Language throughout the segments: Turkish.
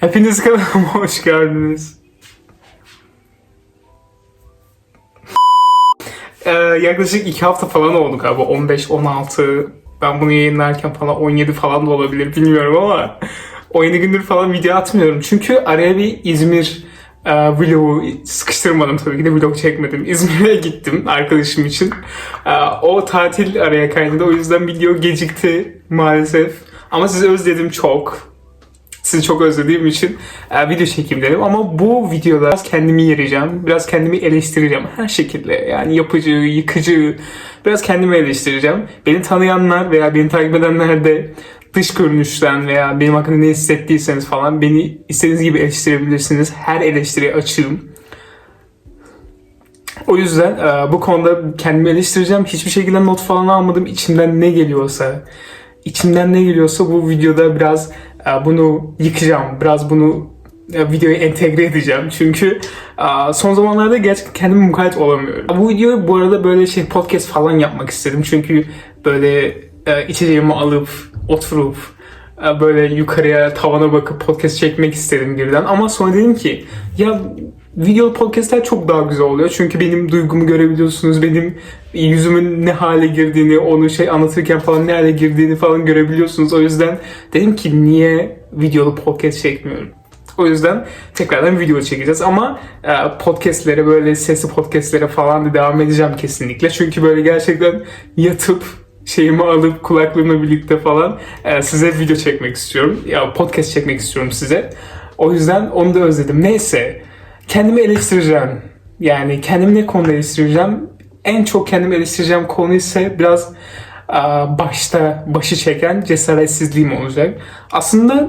Hepiniz kanalıma hoş geldiniz. Ee, yaklaşık 2 hafta falan oldu galiba. 15-16 ben bunu yayınlarken falan 17 falan da olabilir bilmiyorum ama 17 gündür falan video atmıyorum. Çünkü araya bir İzmir e, vlogu sıkıştırmadım tabii ki de vlog çekmedim. İzmir'e gittim arkadaşım için. E, o tatil araya kaynadı o yüzden video gecikti maalesef. Ama sizi özledim çok. Sizi çok özlediğim için e, video çekeyim dedim. Ama bu videoda biraz kendimi yereceğim. Biraz kendimi eleştireceğim. Her şekilde. Yani yapıcı, yıkıcı. Biraz kendimi eleştireceğim. Beni tanıyanlar veya beni takip edenler de dış görünüşten veya benim hakkında ne hissettiyseniz falan beni istediğiniz gibi eleştirebilirsiniz. Her eleştiriye açığım. O yüzden e, bu konuda kendimi eleştireceğim. Hiçbir şekilde not falan almadım. İçimden ne geliyorsa, içimden ne geliyorsa bu videoda biraz bunu yıkacağım. Biraz bunu e, videoya entegre edeceğim. Çünkü e, son zamanlarda gerçekten kendime mukayyet olamıyorum. Bu videoyu bu arada böyle şey podcast falan yapmak istedim. Çünkü böyle e, içeceğimi alıp oturup böyle yukarıya tavana bakıp podcast çekmek istedim birden. Ama sonra dedim ki ya video podcastler çok daha güzel oluyor. Çünkü benim duygumu görebiliyorsunuz. Benim yüzümün ne hale girdiğini, onu şey anlatırken falan ne hale girdiğini falan görebiliyorsunuz. O yüzden dedim ki niye videolu podcast çekmiyorum? O yüzden tekrardan video çekeceğiz ama e, podcastlere böyle sesli podcastlere falan da devam edeceğim kesinlikle. Çünkü böyle gerçekten yatıp şeyimi alıp kulaklığımla birlikte falan e, size video çekmek istiyorum. Ya podcast çekmek istiyorum size. O yüzden onu da özledim. Neyse kendimi eleştireceğim. Yani kendimi ne konuda eleştireceğim? En çok kendimi eleştireceğim konu ise biraz başta başı çeken cesaretsizliğim olacak. Aslında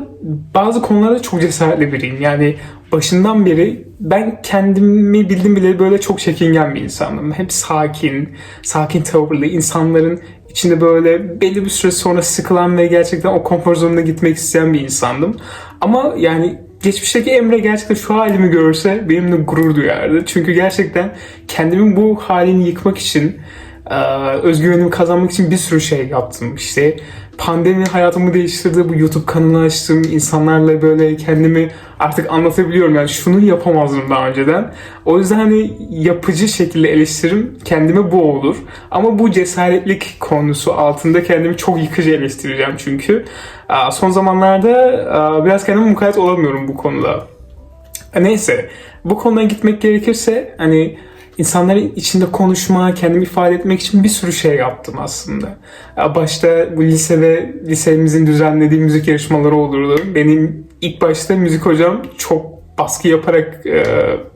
bazı konularda çok cesaretli biriyim. Yani başından beri ben kendimi bildim bile böyle çok çekingen bir insandım. Hep sakin, sakin tavırlı, insanların içinde böyle belli bir süre sonra sıkılan ve gerçekten o konfor zonuna gitmek isteyen bir insandım. Ama yani geçmişteki Emre gerçekten şu halimi görse benimle gurur duyardı. Çünkü gerçekten kendimin bu halini yıkmak için özgüvenimi kazanmak için bir sürü şey yaptım. İşte pandemi hayatımı değiştirdi. Bu YouTube kanalı açtım. İnsanlarla böyle kendimi artık anlatabiliyorum. Yani şunu yapamazdım daha önceden. O yüzden hani yapıcı şekilde eleştirim kendime bu olur. Ama bu cesaretlik konusu altında kendimi çok yıkıcı eleştireceğim çünkü. E, Son zamanlarda e, biraz kendime mukayyet olamıyorum bu konuda. Neyse bu konuya gitmek gerekirse hani insanların içinde konuşma, kendimi ifade etmek için bir sürü şey yaptım aslında. Başta bu lisede, lisemizin düzenlediği müzik yarışmaları olurdu. Benim ilk başta müzik hocam çok baskı yaparak e,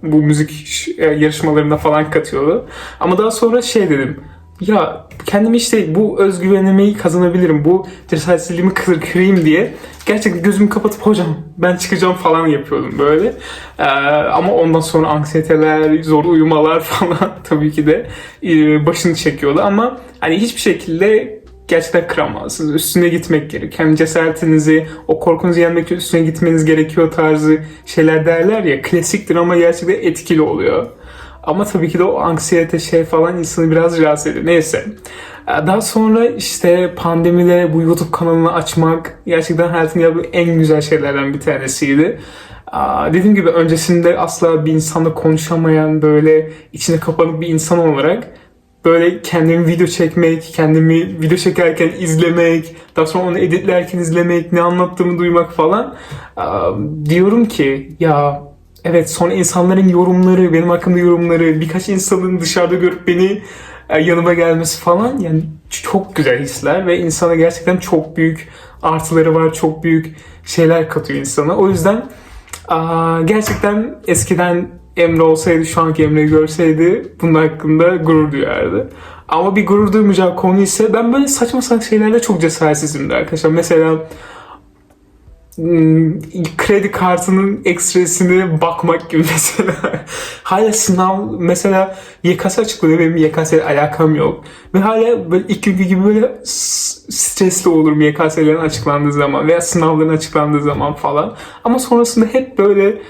bu müzik e, yarışmalarına falan katıyordu. Ama daha sonra şey dedim. Ya kendimi işte bu özgüvenimi kazanabilirim, bu cesaretsizliğimi kır, kırayım diye gerçekten gözümü kapatıp hocam ben çıkacağım falan yapıyordum böyle. Ee, ama ondan sonra anksiyeteler, zor uyumalar falan tabii ki de e, başını çekiyordu ama hani hiçbir şekilde gerçekten kıramazsınız. Üstüne gitmek gerek. Hem cesaretinizi, o korkunuzu yenmek için üstüne gitmeniz gerekiyor tarzı şeyler derler ya. Klasiktir ama gerçekten etkili oluyor. Ama tabii ki de o anksiyete şey falan insanı biraz rahatsız ediyor. Neyse. Ee, Daha sonra işte pandemide bu YouTube kanalını açmak gerçekten hayatımda yaptığım en güzel şeylerden bir tanesiydi. Dediğim gibi öncesinde asla bir insanla konuşamayan böyle içine kapanık bir insan olarak böyle kendimi video çekmek, kendimi video çekerken izlemek, daha sonra onu editlerken izlemek, ne anlattığımı duymak falan. Diyorum ki ya evet sonra insanların yorumları, benim hakkımda yorumları, birkaç insanın dışarıda görüp beni e, yanıma gelmesi falan yani çok güzel hisler ve insana gerçekten çok büyük artıları var, çok büyük şeyler katıyor insana. O yüzden gerçekten eskiden Emre olsaydı, şu anki Emre'yi görseydi bunun hakkında gurur duyardı. Ama bir gurur duymayacağı konu ise ben böyle saçma sapan şeylerle çok cesaretsizimdir arkadaşlar. Mesela kredi kartının ekstresine bakmak gibi mesela. hala sınav mesela YKS açıklıyor benim YKS ile alakam yok. Ve hala böyle ilk günkü gibi böyle stresli olurum YKS'lerin açıklandığı zaman veya sınavların açıklandığı zaman falan. Ama sonrasında hep böyle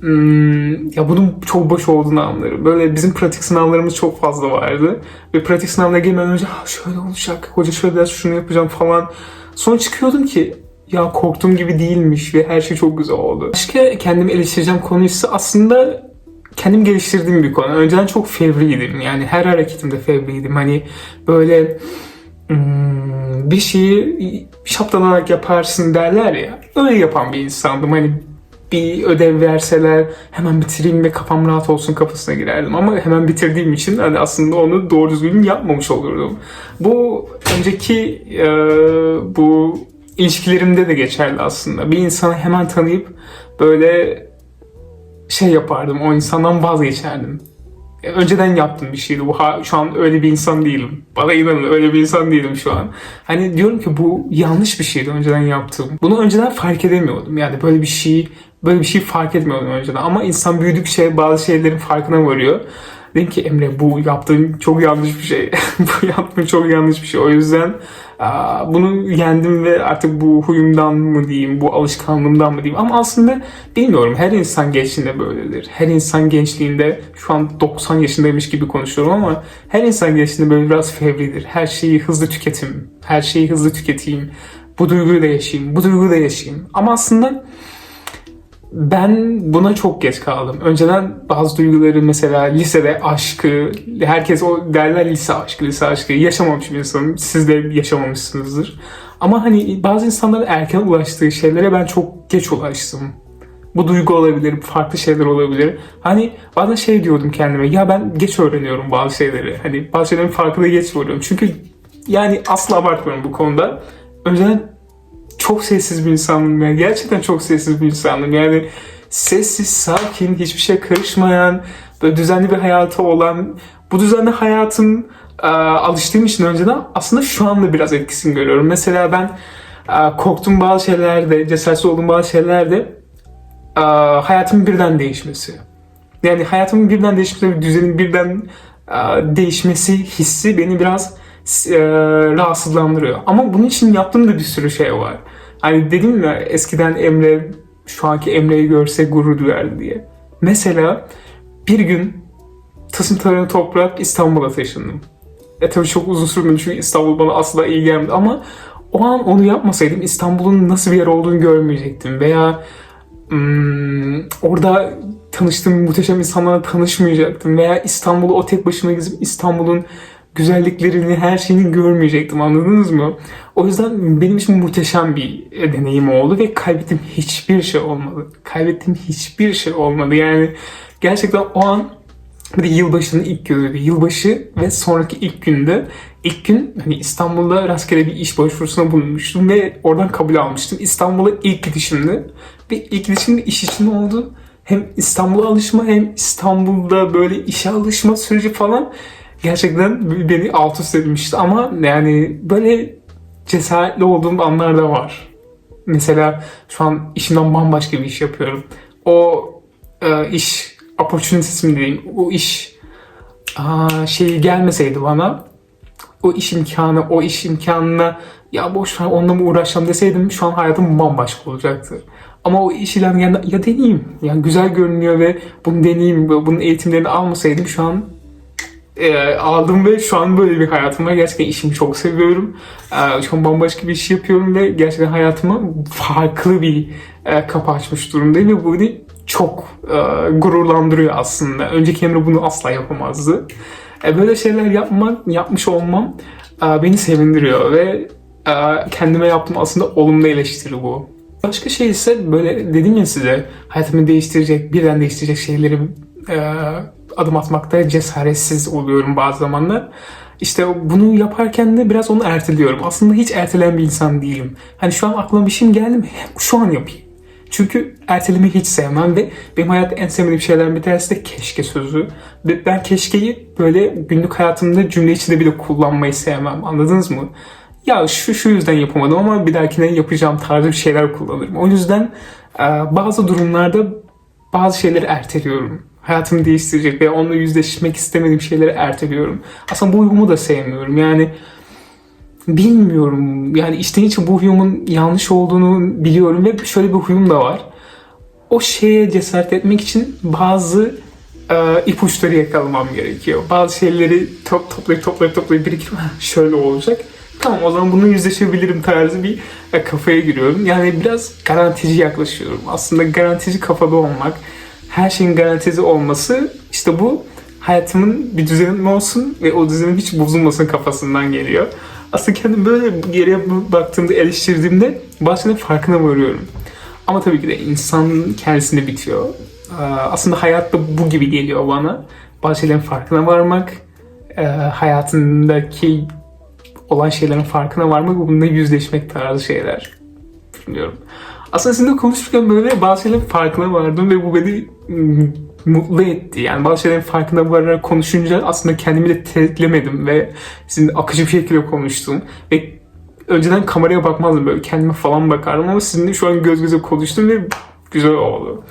hmm, ya bunun çok boş olduğunu anlarım. Böyle bizim pratik sınavlarımız çok fazla vardı. Ve pratik sınavına girmeden önce "Ha, şöyle olacak, hoca şöyle ders şunu yapacağım falan. Sonra çıkıyordum ki ya korktuğum gibi değilmiş ve her şey çok güzel oldu. Başka kendimi eleştireceğim konu ise aslında kendim geliştirdiğim bir konu. Önceden çok fevriydim. Yani her hareketimde fevriydim. Hani böyle hmm, bir şeyi şaptalanak yaparsın derler ya. Öyle yapan bir insandım. Hani bir ödev verseler hemen bitireyim ve kafam rahat olsun kafasına girerdim. Ama hemen bitirdiğim için hani aslında onu doğru düzgün yapmamış olurdum. Bu önceki e, bu ilişkilerimde de geçerli aslında. Bir insanı hemen tanıyıp böyle şey yapardım. O insandan vazgeçerdim. E, Önceden yaptığım bir şeydi. Bu şu an öyle bir insan değilim. Bana inanın öyle bir insan değilim şu an. Hani diyorum ki bu yanlış bir şeydi önceden yaptığım. Bunu önceden fark edemiyordum. Yani böyle bir şey böyle bir şey fark etmiyordum önceden. Ama insan büyüdükçe bazı şeylerin farkına varıyor. Dedim ki Emre bu yaptığın çok yanlış bir şey. bu yaptığın çok yanlış bir şey. O yüzden bunu yendim ve artık bu huyumdan mı diyeyim, bu alışkanlığımdan mı diyeyim. Ama aslında bilmiyorum. Her insan gençliğinde böyledir. Her insan gençliğinde şu an 90 yaşındaymış gibi konuşuyorum ama her insan gençliğinde böyle biraz fevridir. Her şeyi hızlı tüketim. Her şeyi hızlı tüketeyim. Bu duyguyu da yaşayayım. Bu duyguyu da yaşayayım. Ama aslında ben buna çok geç kaldım. Önceden bazı duyguları mesela lisede aşkı, herkes o derler lise aşkı, lise aşkı. Yaşamamış bir insanım. Siz de yaşamamışsınızdır. Ama hani bazı insanların erken ulaştığı şeylere ben çok geç ulaştım. Bu duygu olabilir, farklı şeyler olabilir. Hani bazen şey diyordum kendime, ya ben geç öğreniyorum bazı şeyleri. Hani bazı şeylerin farkına geç varıyorum. Çünkü yani asla abartmıyorum bu konuda. Önceden çok sessiz bir insandım ya. Gerçekten çok sessiz bir insandım. Yani sessiz, sakin, hiçbir şey karışmayan, böyle düzenli bir hayatı olan, bu düzenli hayatın e, alıştığım için önceden aslında şu anda biraz etkisini görüyorum. Mesela ben e, korktuğum bazı şeylerde, cesaretsiz olduğum bazı şeylerde e, hayatımın birden değişmesi. Yani hayatımın birden değişmesi düzenin birden e, değişmesi hissi beni biraz e, rahatsızlandırıyor. Ama bunun için yaptığım da bir sürü şey var. Hani dedim ya eskiden Emre şu anki Emre'yi görse gurur duyardı diye. Mesela bir gün tasım tarafını toprak İstanbul'a taşındım. E tabii çok uzun sürmedi çünkü İstanbul bana asla iyi gelmedi ama o an onu yapmasaydım İstanbul'un nasıl bir yer olduğunu görmeyecektim veya hmm, orada tanıştığım muhteşem insanlarla tanışmayacaktım veya İstanbul'u o tek başıma gezip İstanbul'un güzelliklerini, her şeyini görmeyecektim anladınız mı? O yüzden benim için muhteşem bir e, deneyim oldu ve kaybettiğim hiçbir şey olmadı. Kaybettiğim hiçbir şey olmadı. Yani gerçekten o an bir de yılbaşının ilk günüydü. Yılbaşı ve sonraki ilk günde ilk gün hani İstanbul'da rastgele bir iş başvurusuna bulunmuştum ve oradan kabul almıştım. İstanbul'a ilk gidişimdi. Ve ilk gidişim iş için oldu. Hem İstanbul'a alışma hem İstanbul'da böyle işe alışma süreci falan gerçekten beni alt üst etmişti. Ama yani böyle cesaretli olduğum anlar da var. Mesela şu an işimden bambaşka bir iş yapıyorum. O e, iş opportunities mi diyeyim, o iş aa, şeyi gelmeseydi bana, o iş imkanı, o iş imkanına ya boş ver onunla mı uğraşacağım deseydim şu an hayatım bambaşka olacaktı. Ama o iş ilanı yani, ya deneyeyim. Yani güzel görünüyor ve bunu deneyeyim, bunun eğitimlerini almasaydım şu an e, aldım ve şu an böyle bir hayatım var. Gerçekten işimi çok seviyorum. E, şu an bambaşka bir iş yapıyorum ve gerçekten hayatıma farklı bir e, kapı açmış durumdayım ve bu beni çok e, gururlandırıyor aslında. Önceki Emre bunu asla yapamazdı. E, böyle şeyler yapmak, yapmış olmam e, beni sevindiriyor ve e, kendime yaptığım aslında olumlu eleştiri bu. Başka şey ise böyle dedim ya size hayatımı değiştirecek, birden değiştirecek şeyleri e, adım atmakta cesaretsiz oluyorum bazı zamanlar. İşte bunu yaparken de biraz onu erteliyorum. Aslında hiç erteleyen bir insan değilim. Hani şu an aklıma bir şey geldi mi? Şu an yapayım. Çünkü ertelemeyi hiç sevmem ve benim hayatta en sevmediğim şeylerden bir tanesi de keşke sözü. Ve ben keşkeyi böyle günlük hayatımda cümle içinde bile kullanmayı sevmem. Anladınız mı? Ya şu şu yüzden yapamadım ama bir dahakine yapacağım tarzı bir şeyler kullanırım. O yüzden e, bazı durumlarda bazı şeyleri erteliyorum. Hayatımı değiştirecek veya onunla yüzleşmek istemediğim şeyleri erteliyorum. Aslında bu uyumu da sevmiyorum. Yani bilmiyorum. Yani içten içe bu huyumun yanlış olduğunu biliyorum ve şöyle bir huyum da var. O şeye cesaret etmek için bazı e, ipuçları yakalamam gerekiyor. Bazı şeyleri top, toplayıp toplayıp toplayıp biriktirip "Ha, şöyle olacak. tamam o zaman bunu yüzleşebilirim tarzı bir e, kafaya giriyorum. Yani biraz garantici yaklaşıyorum. Aslında garantici kafada olmak, her şeyin garantisi olması işte bu hayatımın bir düzenim olsun ve o düzenim hiç bozulmasın kafasından geliyor. Aslında kendim böyle geriye baktığımda, eleştirdiğimde bazen farkına varıyorum. Ama tabii ki de insanın kendisinde bitiyor. Ee, Aslında hayatta bu gibi geliyor bana. Bazı şeylerin farkına varmak, e, hayatındaki olan şeylerin farkına varmak ve bununla yüzleşmek tarzı şeyler. Bilmiyorum. Aslında sizinle konuşurken böyle bazı şeylerin farkına vardım ve bu beni mm, mutlu etti. Yani bazı şeylerin farkına vararak konuşunca aslında kendimi de tetiklemedim ve sizinle akıcı bir şekilde konuştum. Ve önceden kameraya bakmazdım böyle kendime falan bakardım ama sizinle şu an göz göze konuştum ve güzel oldu.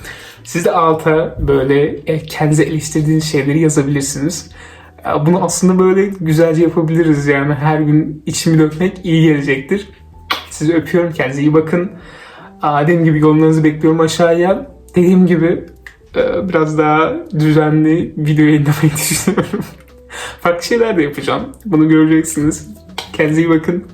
Siz de alta böyle e, kendinize eleştirdiğiniz şeyleri yazabilirsiniz. Ya Bunu aslında böyle güzelce yapabiliriz yani her gün içimi dökmek iyi gelecektir. Sizi öpüyorum kendinize iyi bakın. Dediğim gibi yorumlarınızı bekliyorum aşağıya. Dediğim gibi e, biraz daha düzenli video yayınlamayı düşünüyorum. Farklı şeyler de yapacağım. Bunu göreceksiniz. Kendinize iyi bakın.